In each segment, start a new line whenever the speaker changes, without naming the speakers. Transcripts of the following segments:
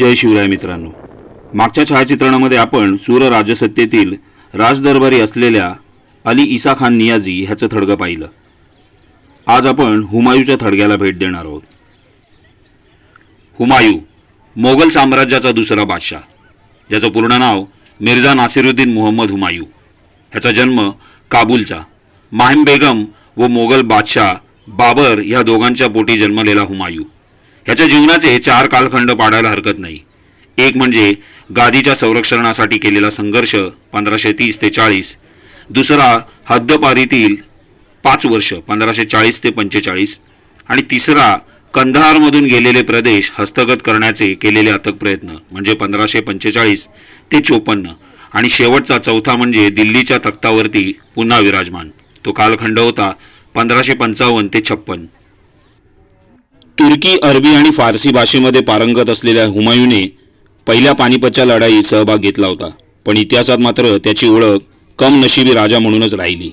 जय शिवराय मित्रांनो. मागच्या छायाचित्रणामध्ये आपण सूर राजसत्तेतील राजदरबारी असलेल्या अली इसा खान नियाजी ह्याचं थडगं पाहिलं. आज आपण हुमायूच्या थडग्याला भेट देणार आहोत. हुमायू मोगल साम्राज्याचा दुसरा बादशाह. ज्याचं पूर्ण नाव मिर्झा नासिरुद्दीन मुहम्मद हुमायू. ह्याचा जन्म काबूलचा. माहिम बेगम व मोगल बादशाह बाबर ह्या दोघांच्या पोटी जन्मलेला हुमायू. याच्या जीवनाचे चार कालखंड पाडायला हरकत नाही. एक म्हणजे गादीच्या संरक्षणासाठी केलेला संघर्ष पंधराशे तीस ते चाळीस. दुसरा हद्दपारीतील पाच वर्ष पंधराशे चाळीस ते पंचेचाळीस. आणि तिसरा कंधारमधून गेलेले प्रदेश हस्तगत करण्याचे केलेले अथक प्रयत्न म्हणजे पंधराशे पंचेचाळीस ते चोपन्न. आणि शेवटचा चौथा म्हणजे दिल्लीच्या तख्तावरती पुन्हा विराजमान. तो कालखंड होता पंधराशे पंचावन्न ते छप्पन. तुर्की अरबी आणि फारसी भाषेमध्ये पारंगत असलेल्या हुमायूने पहिल्या पानिपतच्या लढाईत सहभाग घेतला होता. पण इतिहासात मात्र त्याची ओळख कम नशिबी राजा म्हणूनच राहिली.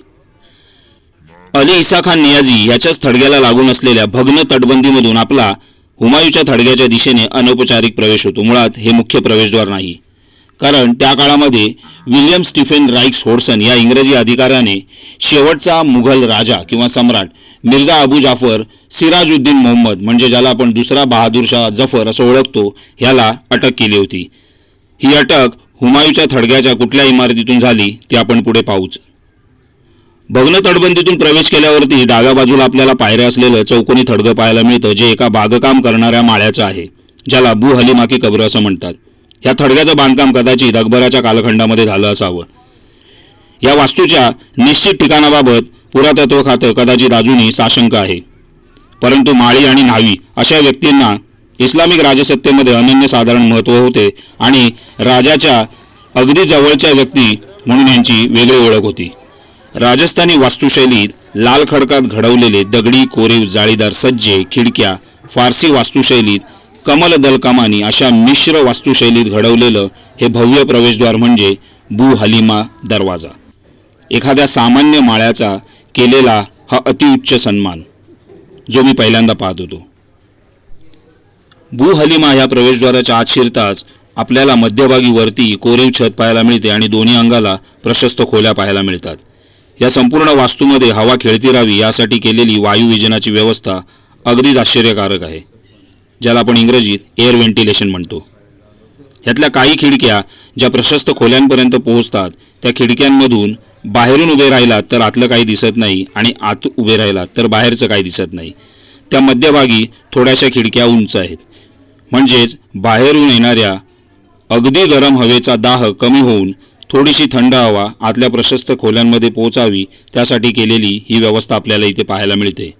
अली इसा खान नियाजी याच्याच थडग्याला लागून असलेल्या भग्न तटबंदीमधून आपला हुमायूच्या थडग्याच्या दिशेने अनौपचारिक प्रवेश होतो. मुळात हे मुख्य प्रवेशद्वार नाही. कारण त्या काळामध्ये विल्यम स्टीफेन राईक्स होडसन या इंग्रजी अधिकाऱ्याने शेवटचा मुघल राजा किंवा सम्राट मिर्झा अबू जाफर सिराजुद्दीन मोहम्मद म्हणजे ज्याला आपण दुसरा बहादूर शाह जफर असं ओळखतो ह्याला अटक केली होती. ही अटक हुमायूच्या थडग्याच्या कुठल्या इमारतीतून झाली ती आपण पुढे पाहूच. भग्न तटबंदीतून प्रवेश केल्यावरती डाव्या बाजूला आपल्याला पायऱ्या असलेलं चौकोनी थडगं पाहायला मिळतं जे एका बागकाम करणाऱ्या माळ्याचं आहे ज्याला बू हलिमाकी कब्र असं म्हणतात. या थडग्याचं बांधकाम कदाचित अकबराच्या कालखंडामध्ये झालं असावं. या वास्तूच्या निश्चित ठिकाणाबाबत पुरातत्व खातं कदाचित अजूनही साशंक आहे. परंतु माळी आणि न्हावी अशा व्यक्तींना इस्लामिक राजसत्तेमध्ये अनन्यसाधारण महत्त्व होते आणि राजाच्या अगदी जवळच्या व्यक्ती म्हणून यांची वेगळी ओळख होती. राजस्थानी वास्तुशैलीत लाल खडकात घडवलेले दगडी कोरीव जाळीदार सज्जे खिडक्या फारसी वास्तुशैलीत कमल दल कमानी अशा मिश्र वास्तुशैलीत घडवलेलं हे भव्य प्रवेशद्वार म्हणजे बू हलिमा दरवाजा. एखाद्या सामान्य माळ्याचा केलेला हा अतिउच्च सन्मान. जो मी पहिल्यांदा पाहत होतो. बू हलिमा ह्या प्रवेशद्वाराच्या आत शिरताच आपल्याला मध्यभागी वरती कोरीव छत पाहायला मिळते आणि दोन्ही अंगाला प्रशस्त खोल्या पाहायला मिळतात. या संपूर्ण वास्तूमध्ये हवा खेळती राहावी यासाठी केलेली वायुविजनाची व्यवस्था अगदीच आश्चर्यकारक आहे ज्याला आपण इंग्रजीत एअर व्हेंटिलेशन म्हणतो. ह्यातल्या काही खिडक्या ज्या प्रशस्त खोल्यांपर्यंत पोहोचतात त्या खिडक्यांमधून बाहेरून उभे राहिलात तर आतलं काही दिसत नाही आणि आत उभे राहिलात तर बाहेरचं काही दिसत नाही. त्या मध्यभागी थोड्याशा खिडक्या उंच आहेत. म्हणजेच बाहेरून येणाऱ्या अगदी गरम हवेचा दाह कमी होऊन थोडीशी थंड हवा आतल्या प्रशस्त खोल्यांमध्ये पोहोचावी त्यासाठी केलेली ही व्यवस्था आपल्याला इथे पाहायला मिळते.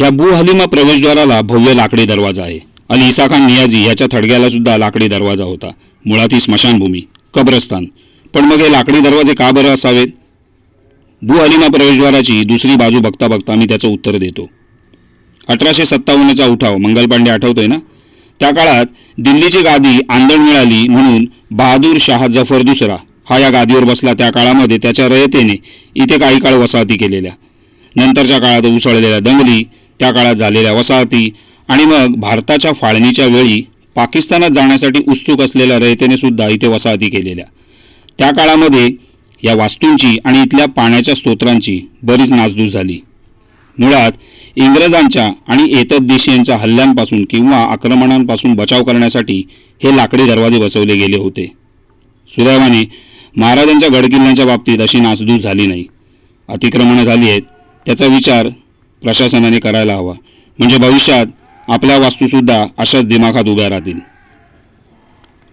या बू प्रवेशद्वाराला भव्य लाकडी दरवाजा आहे. अली इसा खान नियाजी याच्या थडग्याला सुद्धा लाकडी दरवाजा होता. मुळात ही स्मशानभूमी कब्रस्तान. पण मग हे लाकडी दरवाजे का बरं असावेत? बू प्रवेशद्वाराची दुसरी बाजू बघता बघता मी त्याचं उत्तर देतो. अठराशे सत्तावन्नचा उठाव मंगल पांडे आठवतोय ना? त्या काळात दिल्लीची गादी आंदण मिळाली म्हणून बहादूर शाह जफर दुसरा हा या गादीवर बसला त्या काळामध्ये त्याच्या रयतेने इथे काही काळ वसाहती केलेल्या. नंतरच्या काळात उसळलेल्या दंगली त्या काळात झालेल्या वसाहती आणि मग भारताच्या फाळणीच्या वेळी पाकिस्तानात जाण्यासाठी उत्सुक असलेल्या रयतेने सुद्धा इथे वसाहती केलेल्या. त्या काळामध्ये या वास्तूंची आणि इथल्या पाण्याच्या स्तोत्रांची बरीच नासधूस झाली. मुळात इंग्रजांच्या आणि एतद्देशीयांच्या हल्ल्यांपासून किंवा आक्रमणांपासून बचाव करण्यासाठी हे लाकडी दरवाजे बसवले गेले होते. सुदैवाने महाराजांच्या गडकिल्ल्यांच्या बाबतीत अशी नासधूस झाली नाही. अतिक्रमणं झाली आहेत त्याचा विचार प्रशासनाने करायला हवा. म्हणजे भविष्यात आपल्या वास्तूसुद्धा अशाच दिमाखात उभ्या राहतील.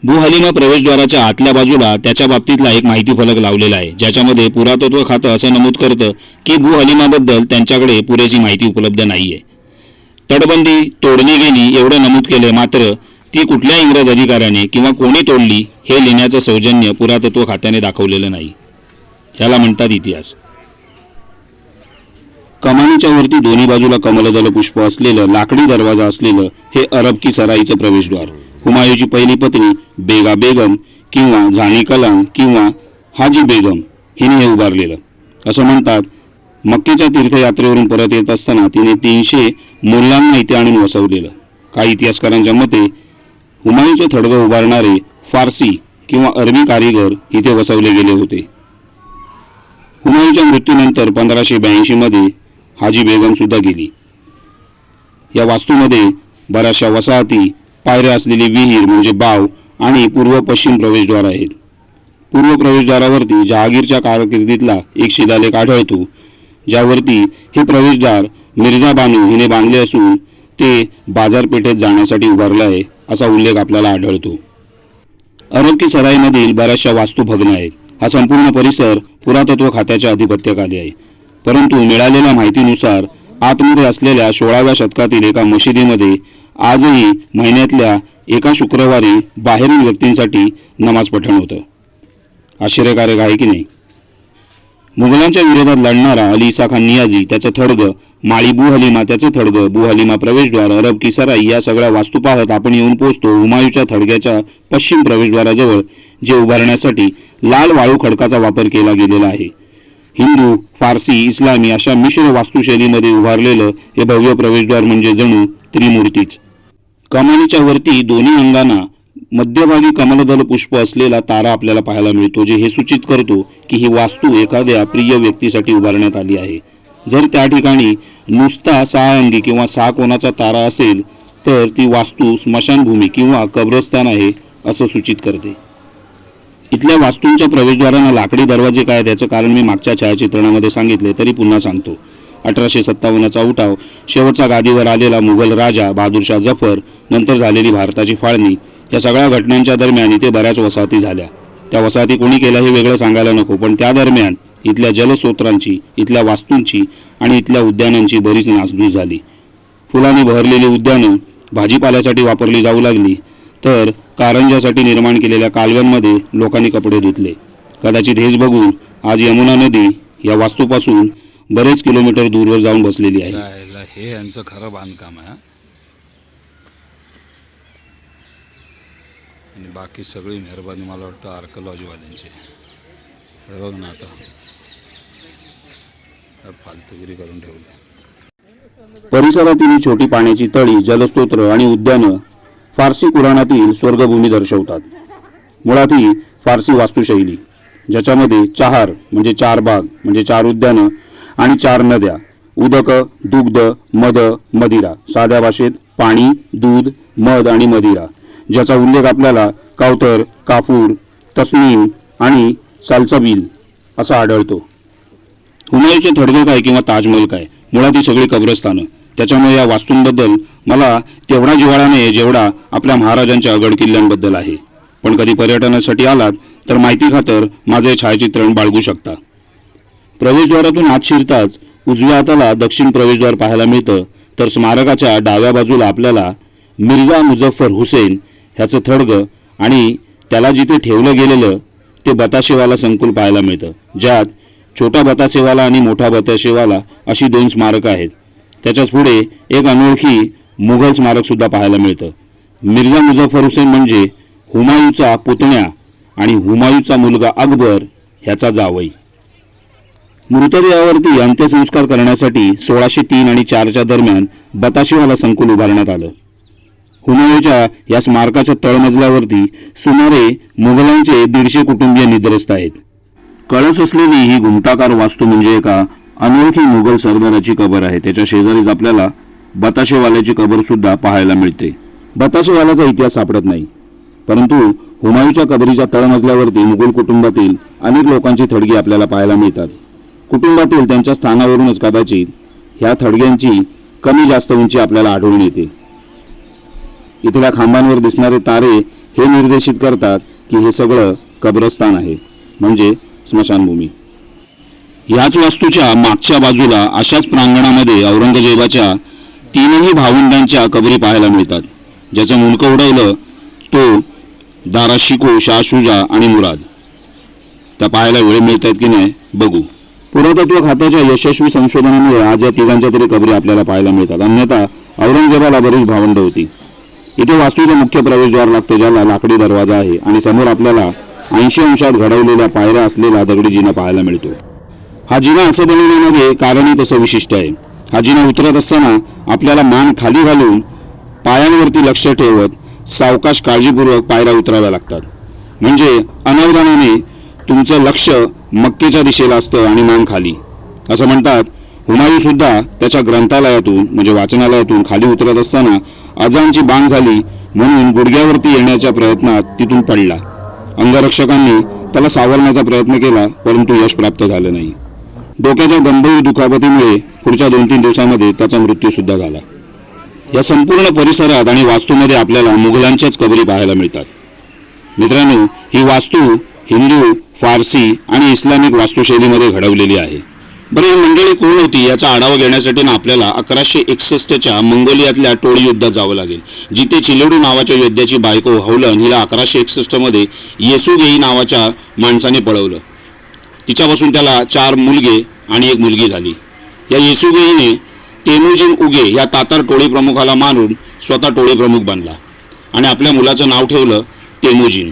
भूहलिमा प्रवेशद्वाराच्या आतल्या बाजूला त्याच्या बाबतीतला एक माहिती फलक लावलेला आहे ज्याच्यामध्ये पुरातत्व खातं असं नमूद करतं की भूहलिमाबद्दल त्यांच्याकडे पुरेशी माहिती उपलब्ध नाहीये. तटबंदी तोडली गेली एवढं नमूद केलंय मात्र ती कुठल्या इंग्रज अधिकाऱ्याने किंवा कोणी तोडली हे लिहिण्याचं सौजन्य पुरातत्व खात्याने दाखवलेलं नाही. ह्याला म्हणतात इतिहास. कमानीच्या वरती दोन्ही बाजूला कमलदल पुष्प असलेलं लाकडी दरवाजा असलेलं हे अरब की सराईचं प्रवेशद्वार. हुमायूची पहिली पत्नी बेगा बेगम किंवा झाणी कलाम किंवा हाजी बेगम हिने हे उभारलेलं. असं म्हणतात मक्केच्या तीर्थयात्रेवरून परत येत असताना तिने तीनशे मुलांना इथे आणून वसवलेलं. काही इतिहासकारांच्या मते हुमायूचं थडगं उभारणारे फारसी किंवा अरबी कारीगर इथे वसवले गेले होते. हुमायूच्या मृत्यूनंतर पंधराशे ब्याऐंशीमध्ये हाजी बेगम सुद्धा गेली. या वास्तूमध्ये बऱ्याचशा वसाहती पायऱ्या असलेली विहीर म्हणजे बाव आणि पूर्व पश्चिम प्रवेशद्वार आहेत. पूर्व प्रवेशद्वारावरती जहागीरच्या कारकिर्दीतला एक शिलालेख आढळतो ज्यावरती हे प्रवेशद्वार मिर्झा बानू हिने बांधले असून ते बाजारपेठेत जाण्यासाठी उभारलं आहे असा उल्लेख आपल्याला आढळतो. अरब की सराईमधील बऱ्याचशा वास्तू भग्न आहेत. हा संपूर्ण परिसर पुरातत्व खात्याच्या अधिपत्याखाली आहे. परंतु मिळालेल्या माहितीनुसार आतमध्ये असलेल्या सोळाव्या शतकातील एका मशिदीमध्ये आजही महिन्यातल्या एका शुक्रवारी बाहेरील व्यक्तींसाठी नमाज पठण होतं. आश्चर्यकारक आहे की नाही? मुघलांच्या विरोधात लढणारा अली इसा खान नियाजी त्याचं थडगं माळी बु हलिमा त्याचं थडगं बु हलिमा प्रवेशद्वार अरब की सराई या सगळ्या वास्तू पाहत आपण येऊन पोहोचतो हुमायूच्या थडग्याच्या पश्चिम प्रवेशद्वाराजवळ जे उभारण्यासाठी लाल वाळू खडकाचा वापर केला गेलेला आहे. हिंदू फारसी इस्लामी अशा मिश्र वास्तुशैलीमध्ये उभारलेलं हे भव्य प्रवेशद्वार म्हणजे जणू त्रिमूर्तीच. कमानीच्या वरती दोन्ही अंगांना मध्यभागी कमलदल पुष्प असलेला तारा आपल्याला पाहायला मिळतो जे हे सूचित करतो की ही वास्तू एखाद्या प्रिय व्यक्तीसाठी उभारण्यात आली आहे. जर त्या ठिकाणी नुसता सहा अंगी किंवा सहा कोणाचा तारा असेल तर ती वास्तू स्मशानभूमी किंवा कब्रस्तान आहे असं सूचित करते. इथल्या वास्तूंच्या प्रवेशद्वारांना लाकडी दरवाजे काय त्याचं कारण मी मागच्या छायाचित्रणामध्ये सांगितले तरी पुन्हा सांगतो. अठराशे सत्तावन्नचा उठाव. शेवटचा गादीवर आलेला मुघल राजा बहादूरशाह जफर नंतर झालेली भारताची फाळणी. या सगळ्या घटनांच्या दरम्यान इथे बऱ्याच वसाहती झाल्या. त्या वसाहती कोणी केल्या हे वेगळं सांगायला नको पण त्या दरम्यान इथल्या जलस्रोतांची इथल्या वास्तूंची आणि इथल्या उद्यानांची बरीच नासधूस झाली. फुलांनी बहरलेली उद्यानं भाजीपाल्यासाठी वापरली जाऊ लागली तर कारंजासाठी निर्माण केलेल्या कालव्यांमध्ये लोकांनी कपडे धुतले. कदाचित हेच बघून आज यमुना नदी या वास्तूपासून बरेच किलोमीटर दूरवर जाऊन बसलेली आहे.
हे यांचं खरं बांधकाम आहे हा. आणि बाकी सगळी मेहरबानी मला वाटतं आर्कॉलॉजीवाल्यांची हे बघ ना आता. काय फालतुगिरी करून ठेवली
परिसरातील ही छोटी पाण्याची तळी जलस्तोत्र आणि उद्यानं फारसी कुराणातील स्वर्गभूमी दर्शवतात. मुळात ही फारसी वास्तुशैली ज्याच्यामध्ये चार म्हणजे चार बाग म्हणजे चार उद्यानं आणि चार नद्या उदक दुग्ध मध मदिरा. साध्या भाषेत पाणी दूध मध आणि मदिरा. ज्याचा उल्लेख आपल्याला कावतर कापूर तस्मीम आणि सालसबील असा आढळतो. हुमायूचे थडगे काय किंवा ताजमहल काय? मुळात ही सगळी कब्रस्थानं त्याच्यामुळे या वास्तूंबद्दल मला तेवढा जिव्हाळा नाही जेवढा आपल्या महाराजांच्या अगड किल्ल्यांबद्दल आहे. पण कधी पर्यटनासाठी आलात तर माहिती खातर माझे छायाचित्रण बाळगू शकता. प्रवेशद्वारातून आत शिरताच उजव्या हाताला दक्षिण प्रवेशद्वार पाहायला मिळतं. तर स्मारकाच्या डाव्या बाजूला आपल्याला मिर्झा मुझफ्फर हुसेन ह्याचं थडगं आणि त्याला जिथे ठेवलं गेलेलं ते बताशेवाला संकुल पाहायला मिळतं. ज्यात छोटा बताशेवाला आणि मोठा बताशेवाला अशी दोन स्मारकं आहेत. त्याच्याच पुढे एक अनोळखी मुघल स्मारकसुद्धा पाहायला मिळतं. मिर्झा मुझफ्फर हुसेन म्हणजे हुमायूचा पुतण्या आणि हुमायूचा मुलगा अकबर ह्याचा जावई. मृतदेहावरती अंत्यसंस्कार करण्यासाठी सोळाशे तीन आणि चारच्या दरम्यान बताशेवाला संकुल उभारण्यात आलं. हुमायूच्या या स्मारकाच्या तळमजल्यावरती सुमारे मुघलांचे दीडशे कुटुंबीय निद्रस्त आहेत. कळस असलेली ही घुमटाकार वास्तू म्हणजे एका अनोळखी मुघल सरदाराची कबर आहे. त्याच्या शेजारीच आपल्याला बताशेवाल्याची कबर सुद्धा पाहायला मिळते. बताशेवाल्याचा इतिहास सापडत नाही. परंतु हुमायूच्या कबरीच्या तळमजल्यावरती मुघल कुटुंबातील अनेक लोकांची थडगी आपल्याला पाहायला मिळतात. कुटुंबातील त्यांच्या स्थानावरूनच कदाचित ह्या थडग्यांची कमी जास्त उंची आपल्याला आढळून येते. इथल्या खांबांवर दिसणारे तारे हे निर्देशित करतात की हे सगळं कब्रस्तान आहे म्हणजे स्मशानभूमी. याच वास्तूच्या मागच्या बाजूला अशाच प्रांगणामध्ये औरंगजेबाच्या तीनही भावंडांच्या कबरी पाहायला मिळतात ज्याचं मुंडकं उडवलं तो दारा शिको शाह शुजा आणि मुराद. त्या पाहायला वेळ मिळत आहेत की नाही बघू. पुरातत्व खात्याच्या यशस्वी संशोधनामुळे आज या तिघांच्या तरी कबरी आपल्याला पाहायला मिळतात. अन्यथा औरंगजेबाला बरीच भावंड होती. इथे वास्तूचे मुख्य प्रवेशद्वार लागते ज्याला लाकडी दरवाजा आहे आणि समोर आपल्याला ऐंशी अंशात घडवलेल्या पायऱ्या असलेला दगडी जिना पाहायला मिळतो. हा जिना असं बनवण्यामध्ये कारणही तसं विशिष्ट आहे. हा जिना उतरत असताना आपल्याला मान खाली घालून पायांवरती लक्ष ठेवत सावकाश काळजीपूर्वक पायऱ्या उतराव्या लागतात. म्हणजे अनावधानाने तुमचं लक्ष मक्केच्या दिशेला असतं आणि मान खाली. असं म्हणतात हुमायू सुद्धा त्याच्या ग्रंथालयातून म्हणजे वाचनालयातून खाली उतरत असताना अजानची बांग झाली म्हणून गुडघ्यावरती येण्याच्या प्रयत्नात तिथून पडला. अंगरक्षकांनी त्याला सावरण्याचा प्रयत्न केला परंतु यश प्राप्त झालं नाही. डोक्याच्या गंभीर दुखापतीमुळे पुढच्या दोन तीन दिवसामध्ये त्याचा मृत्यू सुद्धा झाला. या संपूर्ण परिसरात आणि वास्तूमध्ये आपल्याला मुघलांच्याच कबरी पाहायला मिळतात. मित्रांनो ही वास्तू हिंदू फारसी आणि इस्लामिक वास्तुशैलीमध्ये घडवलेली आहे. बरं ही मंडळी कोण होती याचा आढावा घेण्यासाठी ना आपल्याला अकराशे एकसष्टच्या मंगोलियातल्या टोळी युद्धात जावं लागेल. जिथे चिलेडू नावाच्या योद्ध्याची बायको हौलन हिला अकराशे एकसष्टमध्ये येसुगेई नावाच्या माणसाने पळवलं. तिच्यापासून त्याला चार मुलगे आणि एक मुलगी झाली. या येसुगेईने तेमुजिन उगे या तातार टोळी प्रमुखाला मारून स्वतः टोळी प्रमुख बनला. आणि आपल्या मुलाचं नाव ठेवलं तेमुजिन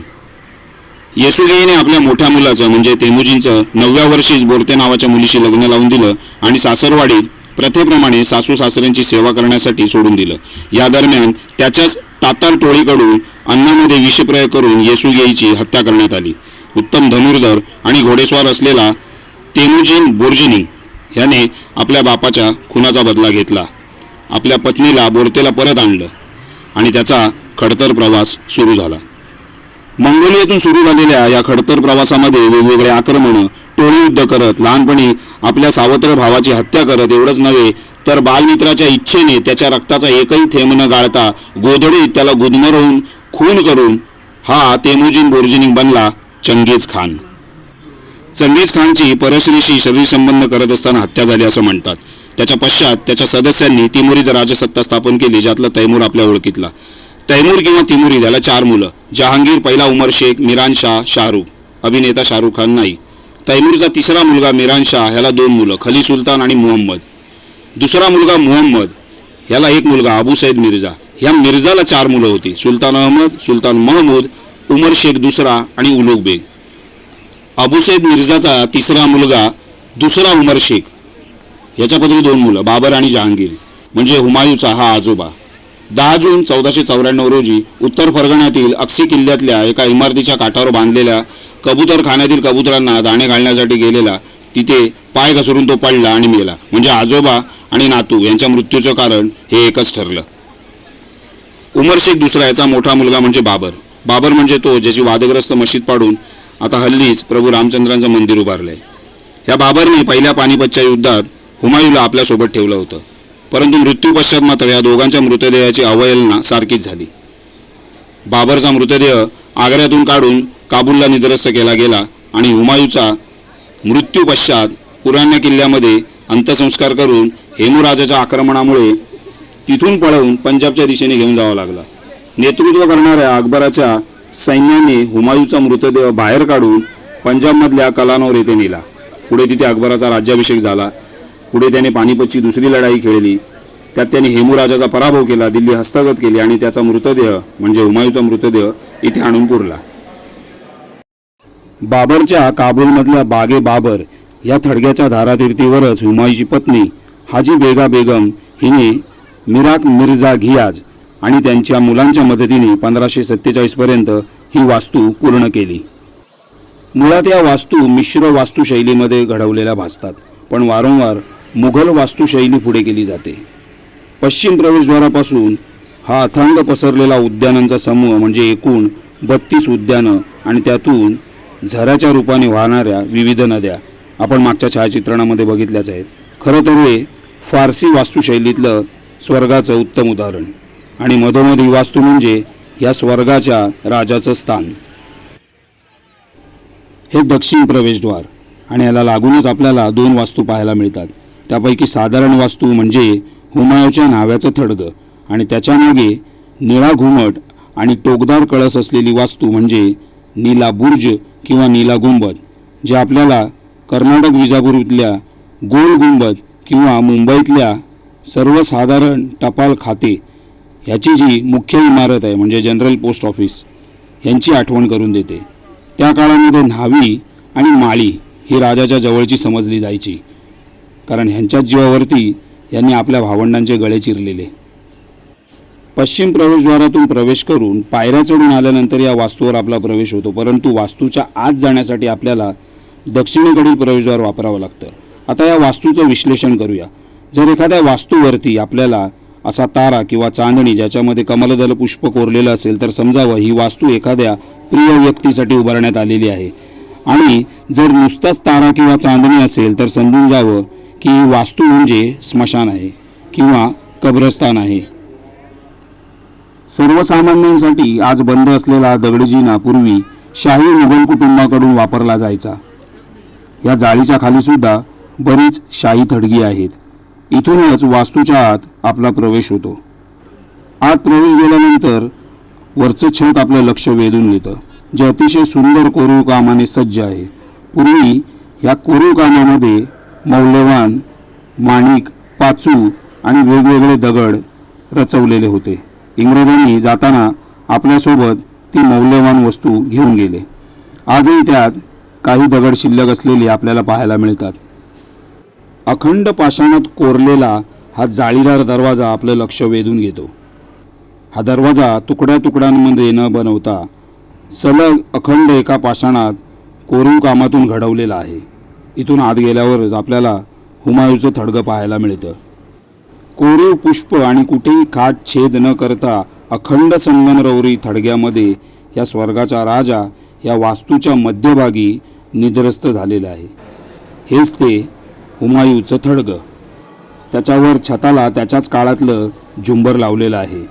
येसुगेईने आपल्या मोठ्या मुलाचं म्हणजे तेमुजींचं नवव्या वर्षीच बोरते नावाच्या मुलीशी लग्न लावून दिलं आणि सासरवाडीत प्रथेप्रमाणे सासू सासऱ्यांची सेवा करण्यासाठी सोडून दिलं. या दरम्यान त्याच्याच तातार टोळीकडून अन्नामध्ये विषप्रयोग करून येसुगेईची हत्या करण्यात आली. उत्तम धनुर्धर आणि घोडेस्वार असलेला तेमुजीन बोर्जिनी याने आपल्या बापाच्या खुनाचा बदला घेतला. आपल्या पत्नीला बोरतेला परत आणलं आणि त्याचा खडतर प्रवास सुरू झाला. मंगोलियातून सुरू झालेल्या या खडतर प्रवासामध्ये वेगवेगळे आक्रमण टोळी युद्ध करत लहानपणी आपल्या सावत्र भावाची हत्या करत एवढंच नव्हे तर बालमित्राच्या इच्छेने त्याच्या रक्ताचा एकही थेंब न गाळता गोधडीत त्याला गुदमरवून खून करून हा तेमुजीन बोर्जिनिंग बनला चंगेज खान. चंगेज खानची परश्रीशी शरीर संबंध करत असताना हत्या झाली असं म्हणतात. त्याच्या पश्चात त्याच्या सदस्यांनी तिमुरीद राजसत्ता स्थापन केली ज्यातला तैमूर आपल्या ओळखीतला. तैमूर किंवा तिमुरी याला चार मुलं. जहांगीर पहिला उमर शेख मिरान शाह शाहरुख. अभिनेता शाहरुख खान नाही. तैमूरचा तिसरा मुलगा मिरान शाह ह्याला दोन मुलं खली सुलतान आणि मोहम्मद. दुसरा मुलगा मोहम्मद ह्याला एक मुलगा अबू सैद मिर्झा. ह्या मिर्झाला चार मुलं होती. सुलतान अहमद सुलतान महमूद उमर शेख दुसरा आणि उलोक बेग. अबू सैद मिर्झाचा तिसरा मुलगा दुसरा उमर शेख. याच्यापैकी दोन मुलं बाबर आणि जहांगीर. म्हणजे हुमायूचा हा आजोबा. दहा जून चौदाशे चौऱ्याण्णव रोजी उत्तर फरगण्यातील अक्सी किल्ल्यातल्या एका इमारतीच्या काठावर बांधलेल्या कबूतर खाण्यातील कबुतरांना दाणे घालण्यासाठी गेलेला तिथे पाय घसरून तो पडला आणि मेला. म्हणजे आजोबा आणि नातू यांच्या मृत्यूचं कारण हे एकच ठरलं. उमर शेख दुसरा याचा मोठा मुलगा म्हणजे बाबर. बाबर म्हणजे तो ज्याची वादग्रस्त मशीद पाडून आता हल्लीच प्रभू रामचंद्रांचं मंदिर उभारलंय. ह्या बाबरने पहिल्या पानिपतच्या युद्धात हुमायूला आपल्यासोबत ठेवलं होतं. परंतु मृत्यूपश्चात मात्र या दोघांच्या मृतदेहाची अवहेलना सारखीच झाली. बाबरचा मृतदेह आग्र्यातून काढून काबूलला निद्रस्त केला गेला आणि हुमायूचा मृत्यूपश्चात पुराण्या किल्ल्यामध्ये अंत्यसंस्कार करून हेमूराजाच्या आक्रमणामुळे तिथून पळवून पंजाबच्या दिशेने घेऊन जावं लागला. नेतृत्व करणाऱ्या अकबराच्या सैन्याने हुमायूचा मृतदेह बाहेर काढून पंजाबमधल्या कलानौर येथे नेला. पुढे तिथे अकबराचा राज्याभिषेक झाला. पुढे त्याने पानिपतची दुसरी लढाई खेळली. त्यात त्याने हेमूराजाचा पराभव केला दिल्ली हस्तगत केली आणि त्याचा मृतदेह म्हणजे हुमायूचा मृतदेह इथे आणून पुरला. बाबरच्या काबूलमधल्या बागे बाबर या थडग्याच्या धारातीर्थीवरच हुमायूची पत्नी हाजी बेगा बेगम हिने मिराक मिर्झा घियाज आणि त्यांच्या मुलांच्या मदतीने पंधराशे सत्तेचाळीसपर्यंत ही वास्तू पूर्ण केली. मुळात या वास्तू मिश्र वास्तुशैलीमध्ये घडवलेल्या भासतात पण वारंवार मुघल वास्तुशैली पुढे केली जाते. पश्चिम प्रवेशद्वारापासून हा अथांग पसरलेला उद्यानांचा समूह म्हणजे एकूण बत्तीस उद्यानं आणि त्यातून झऱ्याच्या रूपाने वाहणाऱ्या विविध नद्या. आपण मागच्या छायाचित्रणामध्ये बघितल्याच आहेत. खरं तर हे फारसी वास्तुशैलीतलं स्वर्गाचं उत्तम उदाहरण. आणि मधोमध ही वास्तू म्हणजे या स्वर्गाच्या राजाचं स्थान. हे दक्षिण प्रवेशद्वार. आणि याला लागूनच आपल्याला दोन वास्तू पाहायला मिळतात. त्यापैकी साधारण वास्तू म्हणजे हुमायूच्या नाव्याचं थडगं आणि त्याच्यामागे निळा घुमट आणि टोकदार कळस असलेली वास्तू म्हणजे नीला बुर्ज किंवा नीला गुंबद जे आपल्याला कर्नाटक विजापूर इथल्या गोल गुंबद किंवा मुंबईतल्या सर्वसाधारण टपाल खाते ह्याची जी मुख्य इमारत आहे म्हणजे जनरल पोस्ट ऑफिस यांची आठवण करून देते. त्या काळामध्ये न्हावी आणि माळी ही राजाच्या जवळची समजली जायची. कारण ह्यांच्याच जीवावरती यांनी आपल्या भावंडांचे गळे चिरलेले. पश्चिम प्रवेशद्वारातून प्रवेश करून पायऱ्या चढून आल्यानंतर या वास्तूवर आपला प्रवेश होतो. परंतु वास्तूच्या आत जाण्यासाठी आपल्याला दक्षिणेकडील प्रवेशद्वार वापरावं लागतं. आता या वास्तूचं विश्लेषण करूया. जर एखाद्या वास्तूवरती आपल्याला असा तारा किंवा चांदणी ज्याच्यामध्ये कमलदल पुष्प कोरलेलं असेल तर समजावं ही वास्तू एखाद्या प्रिय व्यक्तीसाठी उभारण्यात आलेली आहे. आणि जर नुसताच तारा किंवा चांदणी असेल तर समजून जावं की वास्तू म्हणजे स्मशान आहे किंवा कब्रस्तान आहे. सर्वसामान्यांसाठी आज बंद असलेला दगडजीना पूर्वी शाही मुघल कुटुंबाकडून वापरला जायचा. या जाळीच्या खाली सुद्धा बरीच शाही थडगी आहेत. इथूनच वास्तूच्या आत आपला प्रवेश होतो. आत प्रवेश गेल्यानंतर वरचं छत आपलं लक्ष वेधून घेतं. जे अतिशय सुंदर कोरीव कामाने सज्ज आहे. पूर्वी ह्या कोरीव कामामध्ये मौल्यवान माणिक पाचू आणि वेगवेगळे दगड रचवलेले होते. इंग्रजांनी जाताना आपल्यासोबत ती मौल्यवान वस्तू घेऊन गेले. आजही त्यात काही दगड शिल्लक असलेली आपल्याला पाहायला मिळतात. अखंड पाषाणात कोरलेला हा जाळीदार दरवाजा आपलं लक्ष वेधून घेतो. हा दरवाजा तुकड्या तुकड्यांमध्ये न बनवता सलग अखंड एका पाषाणात कोरीव कामातून घडवलेला आहे. इथून आत गेल्यावरच आपल्याला हुमायूचं थडगं पाहायला मिळतं. कोरीव पुष्प आणि कुठेही खाट छेद न करता अखंड संगमरवरी थडग्यामध्ये या स्वर्गाचा राजा या वास्तूच्या मध्यभागी निद्रस्त झालेला आहे. हेच ते हुमायूचं थडगं. त्याच्यावर छताला त्याच्याच काळातलं झुंबर लावलेलं आहे.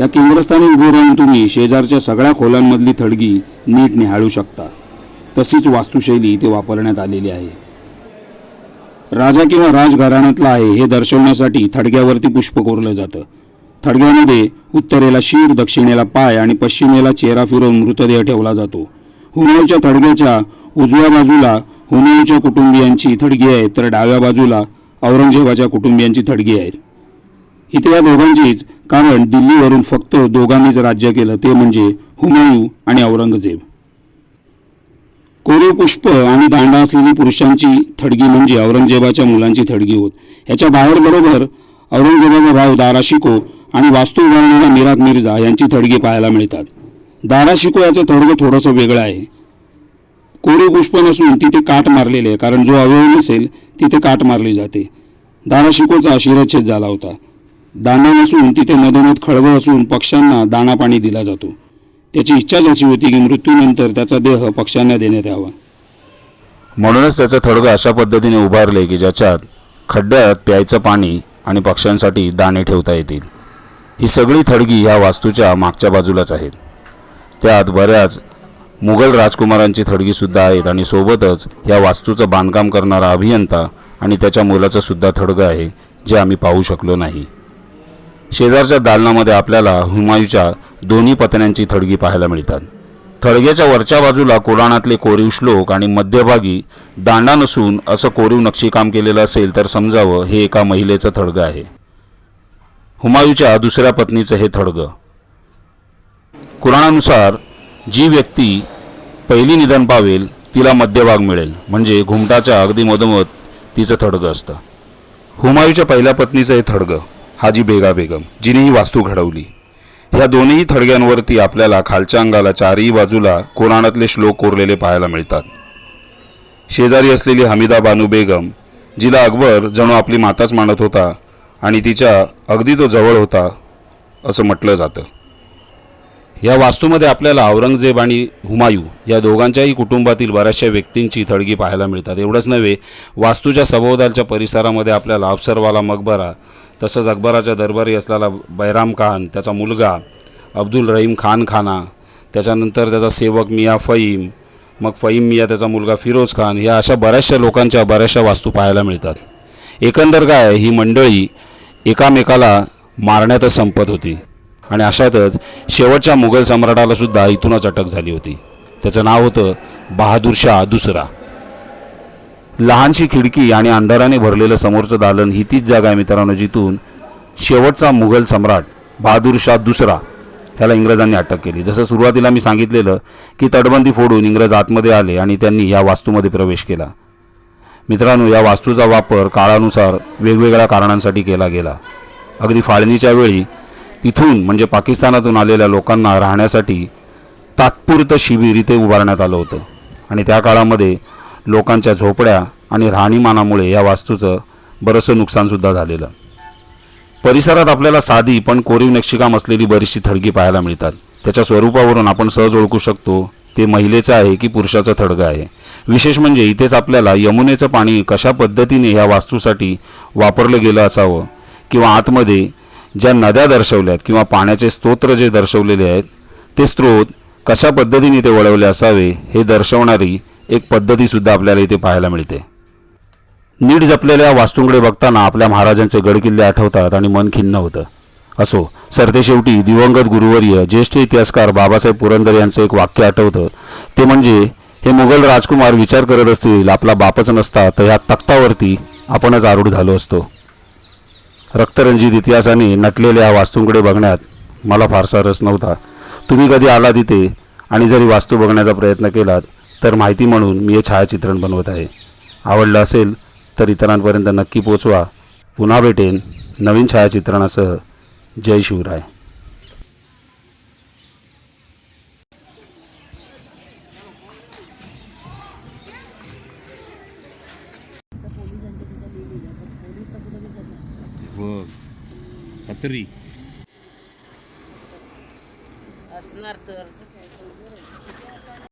या केंद्रस्थानी उभे राहून तुम्ही शेजारच्या सगळ्या खोल्यांमधली थडगी नीट निहाळू शकता. तशीच वास्तुशैली इथे वापरण्यात आलेली आहे. राजा किंवा राजघराण्यातला आहे हे दर्शवण्यासाठी थडग्यावरती पुष्प कोरलं जातं. थडग्यामध्ये उत्तरेला शीर दक्षिणेला पाय आणि पश्चिमेला चेहरा फिरवून मृतदेह ठेवला जातो. हुमायूच्या थडग्याच्या उजव्या बाजूला हुमायूच्या कुटुंबियांची थडगी आहे तर डाव्या बाजूला औरंगजेबाच्या कुटुंबियांची थडगी आहे. इथे या दोघांचीच कारण दिल्लीवरून फक्त दोघांनीच राज्य केलं ते म्हणजे हुमायूं आणि औरंगजेब. कोरीव पुष्प आणि दांडा असलेली पुरुषांची थडगी म्हणजे औरंगजेबाच्या मुलांची थडगी होत. ह्याच्या बाहेर बरोबर औरंगजेबाचा भाव दाराशिको आणि वास्तू उभारलेला मिरात मिर्झा यांची थडगी पाहायला मिळतात. दाराशिको याचं थडगं थोडंसं वेगळं आहे. कोरीव पुष्प नसून तिथे काट मारलेले आहे कारण जो अवयव नसेल तिथे काट मारली जाते. दाराशिकोचा शिरच्छेद झाला होता. दाना नसून तिथे मधोमध खळगं असून पक्ष्यांना दाना पाणी दिला जातो. त्याची इच्छाच अशी होती की मृत्यूनंतर त्याचा देह पक्ष्यांना देण्यात यावा.
म्हणूनच त्याचं थडगं अशा पद्धतीने उभारले की ज्याच्यात खड्ड्यात प्यायचं पाणी आणि पक्ष्यांसाठी दाणे ठेवता येतील. ही सगळी थडगी ह्या वास्तूच्या मागच्या बाजूलाच आहेत. त्यात बऱ्याच मुघल राजकुमारांची थडगीसुद्धा आहेत आणि सोबतच या वास्तूचं बांधकाम करणारा अभियंता आणि त्याच्या मुलाचं सुद्धा थडगं आहे जे आम्ही पाहू शकलो नाही. शेजारच्या दालनामध्ये आपल्याला हुमायूच्या दोन्ही पत्न्यांची थडगी पाहायला मिळतात. थडग्याच्या वरच्या बाजूला कुराणातले कोरीव श्लोक आणि मध्यभागी दांडा नसून असं कोरीव नक्षीकाम केलेलं असेल तर समजावं हे एका महिलेचं थडगं आहे. हुमायूच्या दुसऱ्या पत्नीचं हे थडगं. कुराणानुसार जी व्यक्ती पहिली निधन पावेल तिला मध्यभाग मिळेल. म्हणजे घुमटाच्या अगदी मधोमध तिचं थडगं असतं. हुमायूच्या पहिल्या पत्नीचं हे थडगं हाजी बेगा बेगम जिने ही वास्तू घडवली. ह्या दोन्ही थडग्यांवरती आपल्याला खालच्या अंगाला चारही बाजूला कुराणातले श्लोक कोरलेले पाहायला मिळतात. शेजारी असलेली हमीदा बानू बेगम जिला अकबर जणू आपली माताच मानत होता आणि तिच्या अगदी तो जवळ होता असं म्हटलं जातं.
या वास्तूमध्ये आपल्याला औरंगजेब आणि हुमायू या दोघांच्याही कुटुंबातील बऱ्याचशा व्यक्तींची थडगी पाहायला मिळतात. एवढंच नव्हे वास्तूच्या सभोवतालच्या परिसरामध्ये आपल्याला अफसरवाला मकबरा तसंच अकबराच्या दरबारी असलेला बैराम खान त्याचा मुलगा अब्दुल रहीम खान खाना त्याच्यानंतर त्याचा सेवक मिया फईम मग फईम मिया त्याचा मुलगा फिरोज खान या अशा बऱ्याचशा लोकांच्या बऱ्याचशा वास्तू पाहायला मिळतात. एकंदर काय ही मंडळी एकामेकाला मारण्यातच संपत होती. आणि अशातच शेवटच्या मुघल सम्राटालासुद्धा इथूनच अटक झाली होती. त्याचं नाव होतं बहादूर शाह दुसरा.
लहानशी खिडकी आणि अंधाराने भरलेलं समोरचं दालन ही तीच जागा आहे मित्रांनो जिथून शेवटचा मुघल सम्राट बहादूर शाह दुसरा त्याला इंग्रजांनी अटक केली. जसं सुरुवातीला मी सांगितलेलं की तटबंदी फोडून इंग्रज आतमध्ये आले आणि त्यांनी या वास्तूमध्ये प्रवेश केला. मित्रांनो या वास्तूचा वापर काळानुसार वेगवेगळ्या कारणांसाठी केला गेला. अगदी फाळणीच्या वेळी
तिथून म्हणजे पाकिस्तानातून आलेल्या लोकांना राहण्यासाठी तात्पुरतं शिबिर इथे उभारण्यात आलं होतं. आणि त्या काळामध्ये लोकांच्या झोपड्या आणि राहणीमानामुळे या वास्तूचं बरंचसं नुकसानसुद्धा झालेलं. परिसरात आपल्याला साधी पण कोरीव नक्षीकाम असलेली बरीचशी थडगी पाहायला मिळतात. त्याच्या स्वरूपावरून आपण सहज ओळखू शकतो ते महिलेचं आहे की पुरुषाचं थडगं आहे. विशेष म्हणजे इथेच आपल्याला यमुनेचं पाणी कशा पद्धतीने ह्या वास्तूसाठी वापरलं गेलं असावं किंवा आतमध्ये ज्या नद्या दर्शवल्यात किंवा पाण्याचे स्तोत्र जे दर्शवलेले आहेत ते स्रोत कशा पद्धतीने ते वळवले असावे हे दर्शवणारी एक पद्धतीसुद्धा आपल्याला इथे पाहायला मिळते. नीट जपलेल्या वास्तूंकडे बघताना आपल्या महाराजांचे गडकिल्ले आठवतात आणि मन खिन्न होतं. असो सरतेशेवटी दिवंगत गुरुवर्य ज्येष्ठ इतिहासकार बाबासाहेब पुरंदर यांचं एक वाक्य आठवतं. ते म्हणजे हे मुघल राजकुमार विचार करत असतील आपला बापच नसता तर ह्या तख्तावरती आपणच आरूढ झालो असतो. रक्तरंजित इतिहासाने नटलेल्या वास्तूंकडे बघण्यात मला फारसा रस नव्हता. तुम्ही कधी आला तिथे आणि जरी वास्तू बघण्याचा प्रयत्न केलात तर माहिती म्हणून मी हे छायाचित्रण बनवत आहे. आवडलं असेल तर इतरांपर्यंत नक्की पोचवा. पुन्हा भेटेन नवीन छायाचित्रणासह. जय शिवराय.
छत्री
असणार